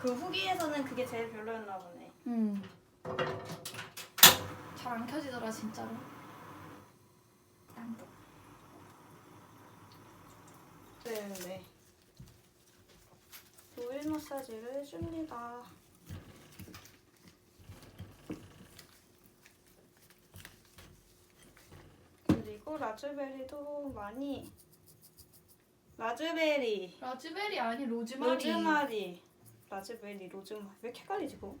그 후기에서는 그게 제일 별로였나 보네. 음. 잘 안 켜지더라 진짜로. 난 또. 네네. 오일 마사지를 해줍니다. 그리고 라즈베리도 많이 라즈베리 라즈베리 아니 로즈마리. 로즈마리 라즈베리 로즈마리 왜 이렇게 헷갈리지 그거?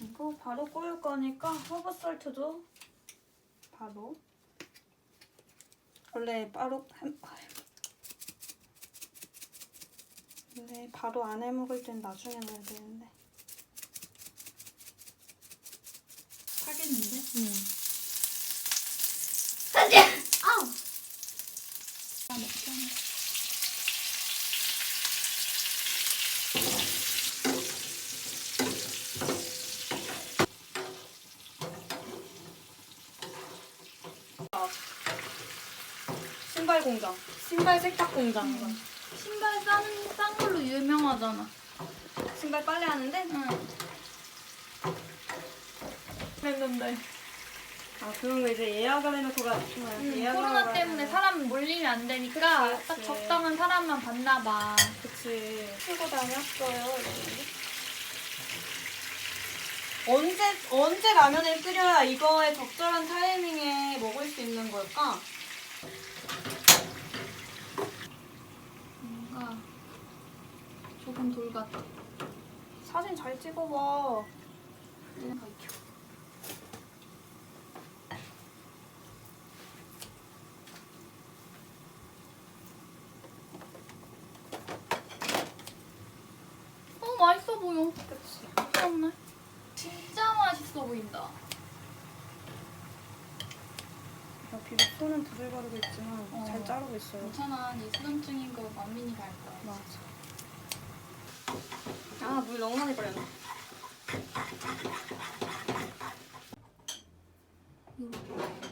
이거 바로 구울 거니까 허브 솔트도 바로 원래 바로. 원래 바로 안 해 먹을 땐 나중에 넣어야 되는데 하겠는데? 음. 아우. 아 먹잖아. 신발 공장 신발 세탁 공장 신발 싼, 싼 걸로 유명하잖아. 신발 빨래 하는데 응. 했는데. 아 그런 거 이제 예약을 해놓고 가 응, 예약을 코로나 때문에 가야 사람 몰리면 안 되니까 그치, 딱 그치. 적당한 사람만 봤나 봐. 그치 쓰고 다녔어요 이러는데. 언제 언제 라면을 끓여야 이거의 적절한 타이밍에 먹을 수 있는 걸까? 같아. 사진 잘 찍어봐. 갈게요. 어 맛있어 보여. 그치. 미쳤네. 진짜 맛있어 보인다. 나 비록 손은 두들거리고 있지만 어. 잘 자르고 있어요. 괜찮아. 네 수능증인 거 만민이 갈 거야. 맞아. 아, 물 너무 많이 버렸네. 이거